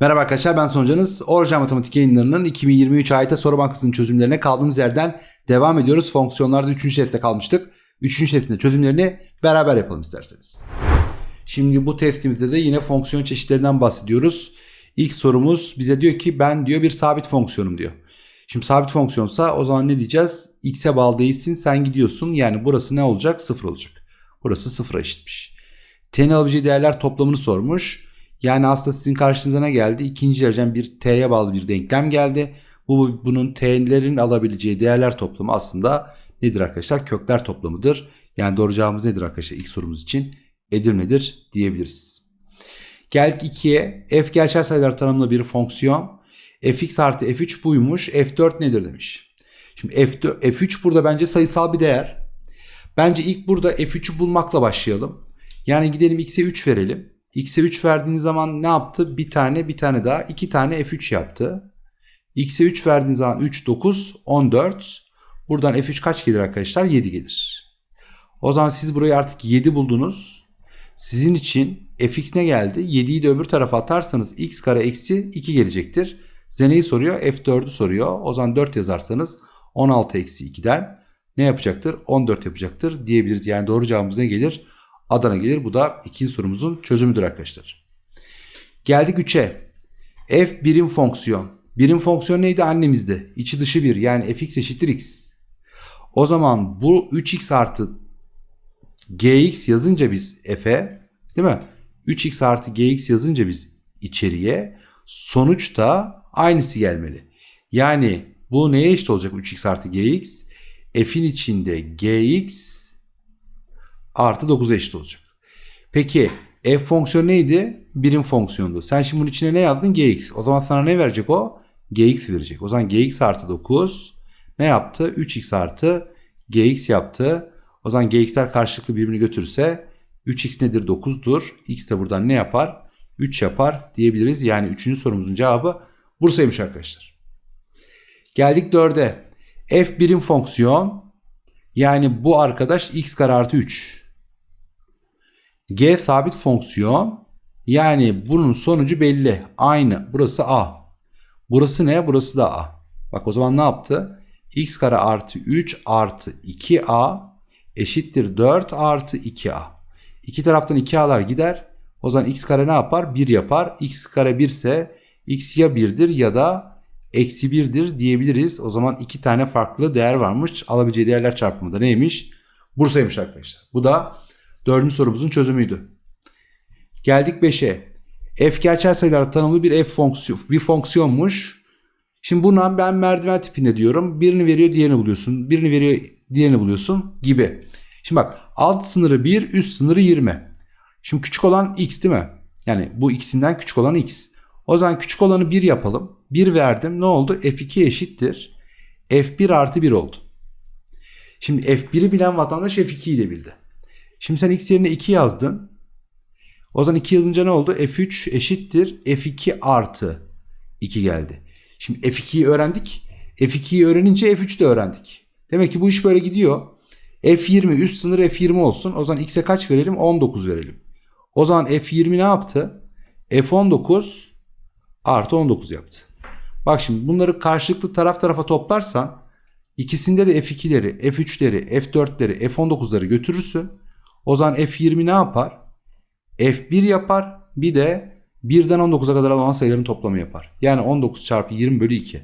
Merhaba arkadaşlar ben Soncanız. Orijinal Matematik yayınlarının 2023 AYT soru bankasının çözümlerine kaldığımız yerden devam ediyoruz. Fonksiyonlarda 3. testte kalmıştık. 3. testin çözümlerini beraber yapalım isterseniz. Şimdi bu testimizde de yine fonksiyon çeşitlerinden bahsediyoruz. İlk sorumuz bize diyor ki ben diyor bir sabit fonksiyonum diyor. Şimdi sabit fonksiyonsa o zaman ne diyeceğiz? X'e bağlı değilsin sen gidiyorsun. Yani burası ne olacak? Sıfır olacak. Burası sıfıra eşitmiş. T'nin alabileceği değerler toplamını sormuş. Yani aslında sizin karşınıza ne geldi? İkinci derecen bir t'ye bağlı bir denklem geldi. Bu bunun t'lerin alabileceği değerler toplamı aslında nedir arkadaşlar? Kökler toplamıdır. Yani doğru cevabımız nedir arkadaşlar ilk sorumuz için? Edirne'dir diyebiliriz. Geldik 2'ye. F gerçel sayılar tanımlı bir fonksiyon. fx artı f3 buymuş. f4 nedir demiş. Şimdi F4, f3 burada bence sayısal bir değer. Bence ilk burada f3'ü bulmakla başlayalım. Yani gidelim x'e 3 verelim. X'e 3 verdiğiniz zaman ne yaptı? Bir tane bir tane daha. iki tane F3 yaptı. X'e 3 verdiğiniz zaman 3, 9, 14. Buradan F3 kaç gelir arkadaşlar? 7 gelir. O zaman siz burayı artık 7 buldunuz. Sizin için fx ne geldi? 7'yi de öbür tarafa atarsanız x kare eksi 2 gelecektir. Size neyi soruyor? F4'ü soruyor. O zaman 4 yazarsanız 16 eksi 2'den ne yapacaktır? 14 yapacaktır diyebiliriz. Yani doğru cevabımız ne gelir? Adana gelir. Bu da ikinci sorumuzun çözümüdür arkadaşlar. Geldik 3'e. F birim fonksiyon. Birim fonksiyon neydi annemizde? İçi dışı bir yani fx eşittir x. O zaman bu 3x artı gx yazınca biz f'e değil mi? 3x artı gx yazınca biz içeriye sonuçta aynısı gelmeli. Yani bu neye eşit olacak 3x artı gx? F'in içinde gx artı 9'a eşit olacak. Peki f fonksiyonu neydi? Birim fonksiyondu. Sen şimdi bunun içine ne yazdın? gx. O zaman sana ne verecek o? gx verecek. O zaman gx artı 9 ne yaptı? 3x artı gx yaptı. O zaman gx'ler karşılıklı birbirini götürürse 3x nedir? 9'dur. x de buradan ne yapar? 3 yapar diyebiliriz. Yani 3. sorumuzun cevabı Bursa'ymış arkadaşlar. Geldik 4'e. f birim fonksiyon yani bu arkadaş x kare artı 3. G sabit fonksiyon. Yani bunun sonucu belli. Aynı. Burası A. Burası ne? Burası da A. Bak o zaman ne yaptı? x kare artı 3 artı 2a eşittir 4 artı 2a. İki taraftan 2a'lar gider. O zaman x kare ne yapar? 1 yapar. x kare 1 ise x ya 1'dir ya da eksi 1'dir diyebiliriz. O zaman iki tane farklı değer varmış. Alabileceği değerler çarpımı da neymiş? Bursa'ymış arkadaşlar. Bu da Dördüncü sorumuzun çözümüydü. Geldik 5'e. F gerçel sayılar tanımlı bir f fonksiyon, bir fonksiyonmuş. Şimdi buna ben merdiven tipinde diyorum. Birini veriyor diğerini buluyorsun. Birini veriyor diğerini buluyorsun gibi. Şimdi bak alt sınırı 1 üst sınırı 20. Şimdi küçük olan x değil mi? Yani bu ikisinden küçük olan x. O zaman küçük olanı 1 yapalım. 1 verdim ne oldu? F2 eşittir. F1 artı 1 oldu. Şimdi F1'i bilen vatandaş F2'yi de bildi. Şimdi sen x yerine 2 yazdın. O zaman 2 yazınca ne oldu? F3 eşittir F2 artı 2 geldi. Şimdi F2'yi öğrendik. F2'yi öğrenince F3 de öğrendik. Demek ki bu iş böyle gidiyor. F20 üst sınır F20 olsun. O zaman x'e kaç verelim? 19 verelim. O zaman F20 ne yaptı? F19 artı 19 yaptı. Bak şimdi bunları karşılıklı taraf tarafa toplarsan ikisinde de F2'leri, F3'leri, F4'leri, F19'ları götürürsün. O zaman F20 ne yapar? F1 yapar. Bir de 1'den 19'a kadar olan sayıların toplamı yapar. Yani 19 çarpı 20 bölü 2.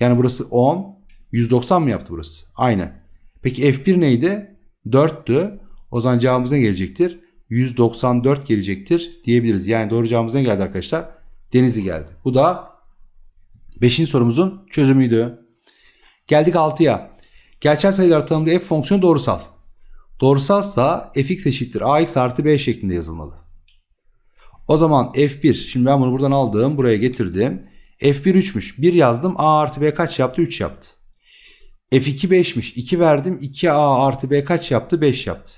Yani burası 10. 190 mı yaptı burası? Aynen. Peki F1 neydi? 4'tü. O zaman cevabımız ne gelecektir? 194 gelecektir diyebiliriz. Yani doğru cevabımız ne geldi arkadaşlar? Denizli geldi. Bu da 5. sorumuzun çözümüydü. Geldik 6'ya. Gerçel sayılar tanımlı f fonksiyonu doğrusal. Doğrusalsa fx eşittir ax artı b şeklinde yazılmalı. O zaman f1 şimdi ben bunu buradan aldım buraya getirdim. f1 3'müş 1 yazdım a artı b kaç yaptı 3 yaptı. f2 5'miş 2 verdim 2a artı b kaç yaptı 5 yaptı.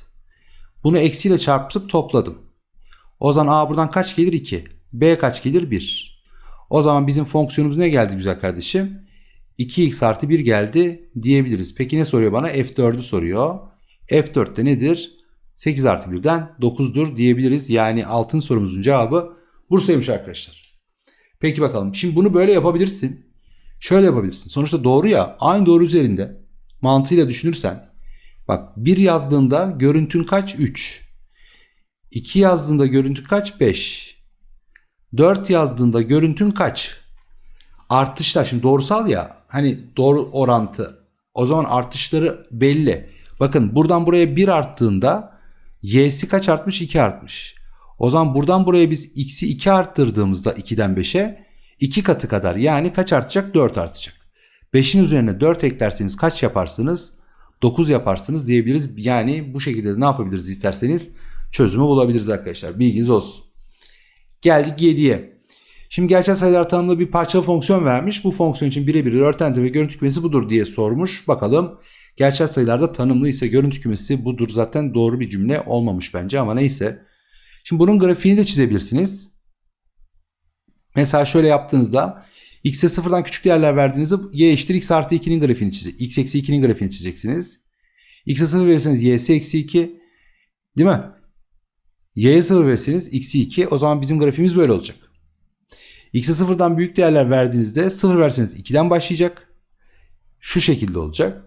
Bunu eksiyle çarpıp topladım. O zaman a buradan kaç gelir 2. b kaç gelir 1. O zaman bizim fonksiyonumuz ne geldi güzel kardeşim? 2x artı 1 geldi diyebiliriz. Peki ne soruyor bana? f4'ü soruyor. F4'te nedir? 8 artı 1'den 9'dur diyebiliriz. Yani altın sorumuzun cevabı Bursa'ymış arkadaşlar. Peki bakalım. Şimdi bunu böyle yapabilirsin. Şöyle yapabilirsin. Sonuçta doğru ya. Aynı doğru üzerinde mantığıyla düşünürsen bak bir yazdığında görüntün kaç? 3. 2 yazdığında görüntün kaç? 5. 4 yazdığında görüntün kaç? Artışlar şimdi doğrusal ya hani doğru orantı. O zaman artışları belli. Bakın buradan buraya 1 arttığında y'si kaç artmış? 2 artmış. O zaman buradan buraya biz x'i 2 arttırdığımızda 2'den 5'e 2 katı kadar yani kaç artacak? 4 artacak. 5'in üzerine 4 eklerseniz kaç yaparsınız? 9 yaparsınız diyebiliriz. Yani bu şekilde de ne yapabiliriz isterseniz çözümü bulabiliriz arkadaşlar. Bilginiz olsun. Geldik 7'ye. Şimdi gerçel sayılar tanımlı bir parçalı fonksiyon vermiş. Bu fonksiyon için birebir örtenti ve görüntü kümesi budur diye sormuş. Bakalım gerçel sayılarda tanımlı ise görüntü kümesi budur. Zaten doğru bir cümle olmamış bence ama neyse. Şimdi bunun grafiğini de çizebilirsiniz. Mesela şöyle yaptığınızda x'e sıfırdan küçük değerler verdiğinizde y eşittir x artı 2'nin grafiğini çizecek. x eksi 2'nin grafiğini çizeceksiniz. x'e 0 verirseniz y'si eksi 2. Değil mi? y'ye 0 verirseniz x'i 2. O zaman bizim grafiğimiz böyle olacak. x'e sıfırdan büyük değerler verdiğinizde 0 verseniz 2'den başlayacak. Şu şekilde olacak.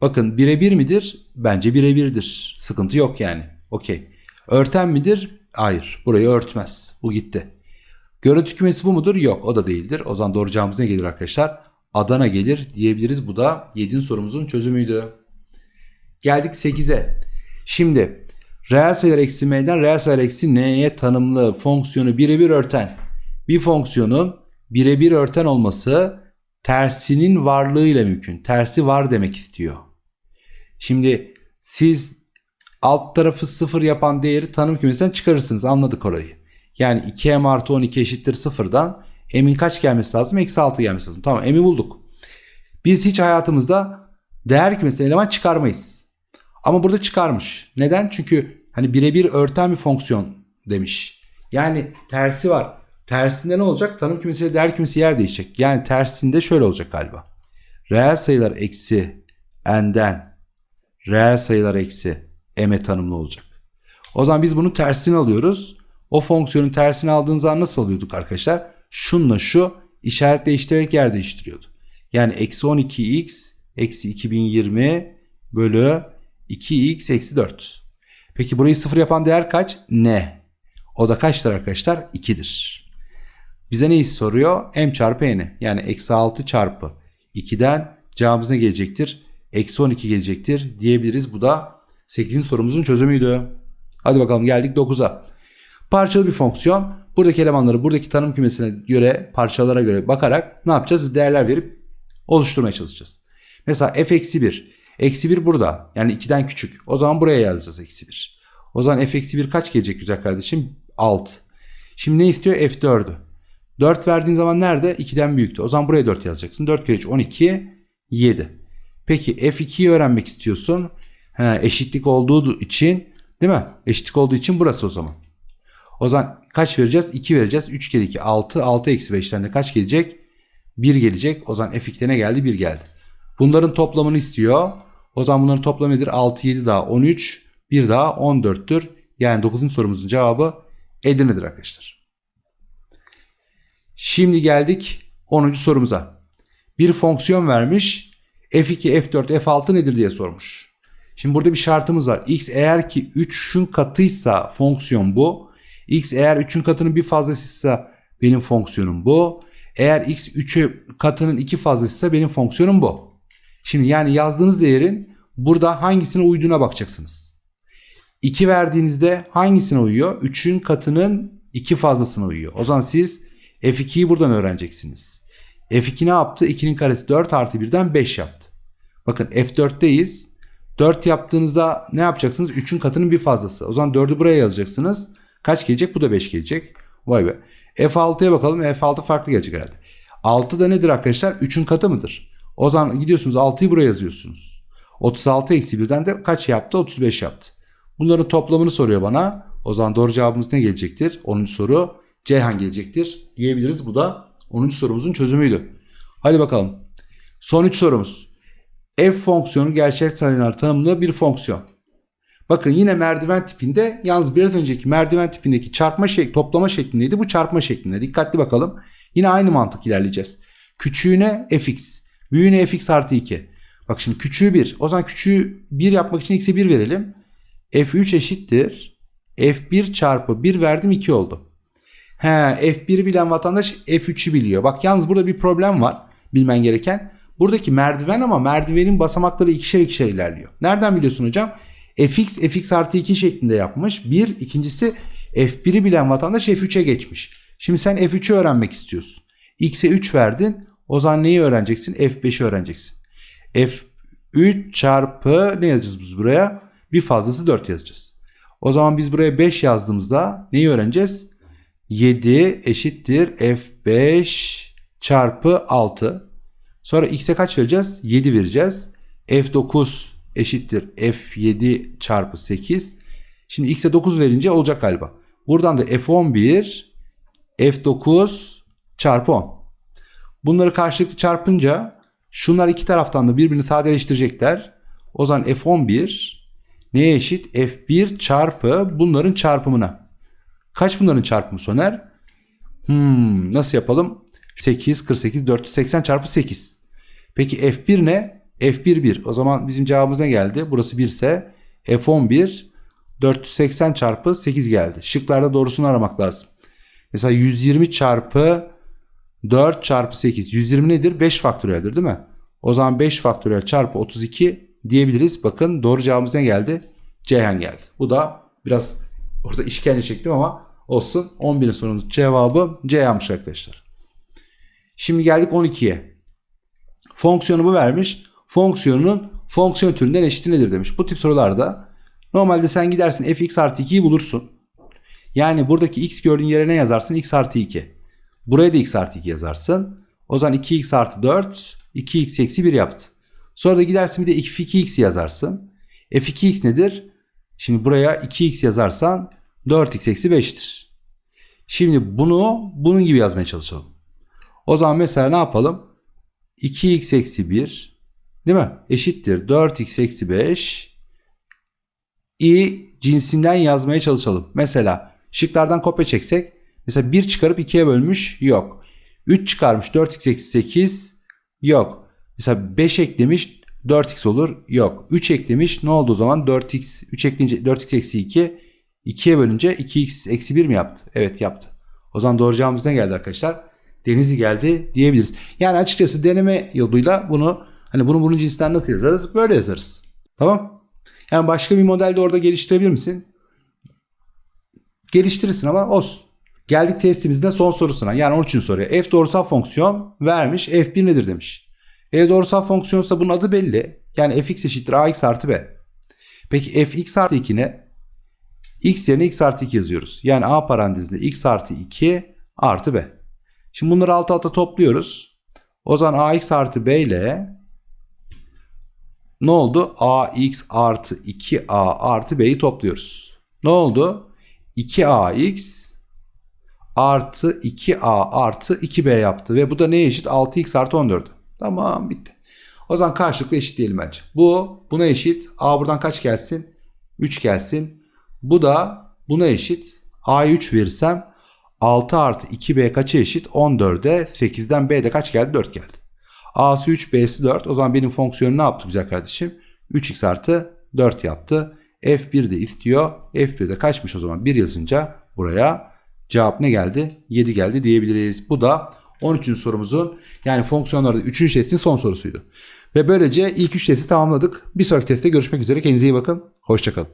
Bakın birebir midir? Bence birebirdir. Sıkıntı yok yani. Okey. Örten midir? Hayır. Burayı örtmez. Bu gitti. Görüntü kümesi bu mudur? Yok o da değildir. O zaman doğru cevabımız ne gelir arkadaşlar? Adana gelir diyebiliriz. Bu da 7. sorumuzun çözümüydü. Geldik 8'e. Şimdi reel sayılar eksi m'den reel sayılar eksi n'ye tanımlı fonksiyonu birebir örten. Bir fonksiyonun birebir örten olması tersinin varlığıyla mümkün. Tersi var demek istiyor. Şimdi siz alt tarafı sıfır yapan değeri tanım kümesinden çıkarırsınız. Anladık orayı. Yani 2m artı 12 eşittir sıfırdan m'in kaç gelmesi lazım? Eksi 6 gelmesi lazım. Tamam m'i bulduk. Biz hiç hayatımızda değer kümesinden eleman çıkarmayız. Ama burada çıkarmış. Neden? Çünkü hani birebir örten bir fonksiyon demiş. Yani tersi var. Tersinde ne olacak? Tanım kümesiyle değer kümesi yer değişecek. Yani tersinde şöyle olacak galiba. Reel sayılar eksi n'den reel sayılar eksi m'e tanımlı olacak. O zaman biz bunun tersini alıyoruz. O fonksiyonun tersini aldığınız zaman nasıl alıyorduk arkadaşlar? Şunla şu işaret değiştirerek yer değiştiriyordu. Yani eksi 12x eksi 2020 bölü 2x eksi 4. Peki burayı sıfır yapan değer kaç? Ne? O da kaçtır arkadaşlar? 2'dir. Bize neyi soruyor? m çarpı n. Yani eksi 6 çarpı 2'den cevabımız ne gelecektir? Eksi 12 gelecektir diyebiliriz. Bu da 8. sorumuzun çözümüydü. Hadi bakalım geldik 9'a. Parçalı bir fonksiyon. Buradaki elemanları buradaki tanım kümesine göre parçalara göre bakarak ne yapacağız? Değerler verip oluşturmaya çalışacağız. Mesela f eksi 1. Eksi 1 burada. Yani 2'den küçük. O zaman buraya yazacağız eksi 1. O zaman f eksi 1 kaç gelecek güzel kardeşim? 6. Şimdi ne istiyor? f4'ü. 4 verdiğin zaman nerede? 2'den büyüktü. O zaman buraya 4 yazacaksın. 4 kere 3 12 7. Peki f2'yi öğrenmek istiyorsun. He, eşitlik olduğu için değil mi? Eşitlik olduğu için burası o zaman. O zaman kaç vereceğiz? 2 vereceğiz. 3 kere 2 6. 6 eksi 5'ten de kaç gelecek? 1 gelecek. O zaman f2'de ne geldi? 1 geldi. Bunların toplamını istiyor. O zaman bunların toplamı nedir? 6, 7 daha 13. 1 daha 14'tür. Yani 9. sorumuzun cevabı Edirne'dir arkadaşlar. Şimdi geldik 10. sorumuza. Bir fonksiyon vermiş. F2, F4, F6 nedir diye sormuş. Şimdi burada bir şartımız var. X eğer ki 3'ün katıysa fonksiyon bu. X eğer 3'ün katının bir fazlasıysa benim fonksiyonum bu. Eğer x 3'ü katının 2 fazlasıysa benim fonksiyonum bu. Şimdi yani yazdığınız değerin burada hangisine uyduğuna bakacaksınız. 2 verdiğinizde hangisine uyuyor? 3'ün katının 2 fazlasına uyuyor. O zaman siz F2'yi buradan öğreneceksiniz. F2 ne yaptı? 2'nin karesi 4 artı 1'den 5 yaptı. Bakın F4'teyiz. 4 yaptığınızda ne yapacaksınız? 3'ün katının bir fazlası. O zaman 4'ü buraya yazacaksınız. Kaç gelecek? Bu da 5 gelecek. Vay be. F6'ya bakalım. F6 farklı gelecek herhalde. 6 da nedir arkadaşlar? 3'ün katı mıdır? O zaman gidiyorsunuz 6'yı buraya yazıyorsunuz. 36 eksi 1'den de kaç yaptı? 35 yaptı. Bunların toplamını soruyor bana. O zaman doğru cevabımız ne gelecektir? 10. soru Ceyhan gelecektir diyebiliriz. Bu da 10. sorumuzun çözümüydü. Hadi bakalım. Son 3 sorumuz. F fonksiyonu gerçek sayılar tanımlı bir fonksiyon. Bakın yine merdiven tipinde yalnız biraz önceki merdiven tipindeki çarpma şek toplama şeklindeydi. Bu çarpma şeklinde. Dikkatli bakalım. Yine aynı mantık ilerleyeceğiz. Küçüğüne fx, büyüğüne fx artı 2. Bak şimdi küçüğü 1. O zaman küçüğü 1 yapmak için x'e 1 verelim. f3 eşittir. f1 çarpı 1 verdim 2 oldu. He, f1'i bilen vatandaş f3'ü biliyor. Bak yalnız burada bir problem var bilmen gereken. Buradaki merdiven ama merdivenin basamakları ikişer ikişer ilerliyor. Nereden biliyorsun hocam? fx fx artı 2 şeklinde yapmış. Bir, ikincisi f1'i bilen vatandaş f3'e geçmiş. Şimdi sen f3'ü öğrenmek istiyorsun. x'e 3 verdin. O zaman neyi öğreneceksin? f5'i öğreneceksin. f3 çarpı ne yazacağız biz buraya? Bir fazlası 4 yazacağız. O zaman biz buraya 5 yazdığımızda neyi öğreneceğiz? 7 eşittir f5 çarpı 6. Sonra x'e kaç vereceğiz? 7 vereceğiz. f9 eşittir f7 çarpı 8. Şimdi x'e 9 verince olacak galiba. Buradan da f11 f9 çarpı 10. Bunları karşılıklı çarpınca şunlar iki taraftan da birbirini sadeleştirecekler. O zaman f11 neye eşit? f1 çarpı bunların çarpımına. Kaç bunların çarpımı Soner? Hmm, nasıl yapalım? 8, 48, 480 çarpı 8. Peki F1 ne? F1 1. O zaman bizim cevabımız ne geldi? Burası 1 ise F11 480 çarpı 8 geldi. Şıklarda doğrusunu aramak lazım. Mesela 120 çarpı 4 çarpı 8. 120 nedir? 5 faktöriyeldir değil mi? O zaman 5 faktöriyel çarpı 32 diyebiliriz. Bakın doğru cevabımız ne geldi? Ceyhan geldi. Bu da biraz orada işkence çektim ama olsun. 11'in sorunun cevabı Ceyhan'mış arkadaşlar. Şimdi geldik 12'ye. Fonksiyonu bu vermiş. Fonksiyonun fonksiyon türünden eşiti nedir demiş. Bu tip sorularda normalde sen gidersin fx artı 2'yi bulursun. Yani buradaki x gördüğün yere ne yazarsın? x artı 2. Buraya da x artı 2 yazarsın. O zaman 2x artı 4 2x eksi 1 yaptı. Sonra da gidersin bir de f2x yazarsın. f2x nedir? Şimdi buraya 2x yazarsan 4x eksi 5'tir. Şimdi bunu bunun gibi yazmaya çalışalım. O zaman mesela ne yapalım? 2x eksi 1 değil mi? Eşittir 4x eksi 5 i cinsinden yazmaya çalışalım. Mesela şıklardan kopya çeksek mesela 1 çıkarıp 2'ye bölmüş yok. 3 çıkarmış 4x eksi 8 yok. Mesela 5 eklemiş 4x olur yok. 3 eklemiş ne oldu o zaman 4x 3 ekleyince 4x eksi 2 2'ye bölünce 2x eksi 1 mi yaptı? Evet yaptı. O zaman doğru cevabımız ne geldi arkadaşlar? Denizli geldi diyebiliriz. Yani açıkçası deneme yoluyla bunu hani bunu bunun cinsinden nasıl yazarız? Böyle yazarız. Tamam? Yani başka bir model de orada geliştirebilir misin? Geliştirirsin ama olsun. Geldik testimizde son sorusuna. Yani 13. soruya. F doğrusal fonksiyon vermiş. F1 nedir demiş. E doğrusal fonksiyonsa bunun adı belli. Yani fx eşittir ax artı b. Peki fx artı 2 ne? x yerine x artı 2 yazıyoruz. Yani a parantezinde x artı 2 artı b. Şimdi bunları alt alta topluyoruz. O zaman ax artı b ile ne oldu? ax artı 2a artı b'yi topluyoruz. Ne oldu? 2ax artı 2a artı 2b yaptı. Ve bu da neye eşit? 6x artı 14. Tamam bitti. O zaman karşılıklı eşit diyelim bence. Bu buna eşit. A buradan kaç gelsin? 3 gelsin. Bu da buna eşit. A'ya 3 verirsem 6 artı 2B kaça eşit? 14'e 8'den B'de kaç geldi? 4 geldi. A'sı 3 B'si 4. O zaman benim fonksiyonum ne yaptı güzel kardeşim? 3x artı 4 yaptı. F1 de istiyor. F1 de kaçmış o zaman? 1 yazınca buraya cevap ne geldi? 7 geldi diyebiliriz. Bu da 13. sorumuzun yani fonksiyonlarda 3. testin son sorusuydu. Ve böylece ilk 3 testi tamamladık. Bir sonraki testte görüşmek üzere. Kendinize iyi bakın. Hoşçakalın.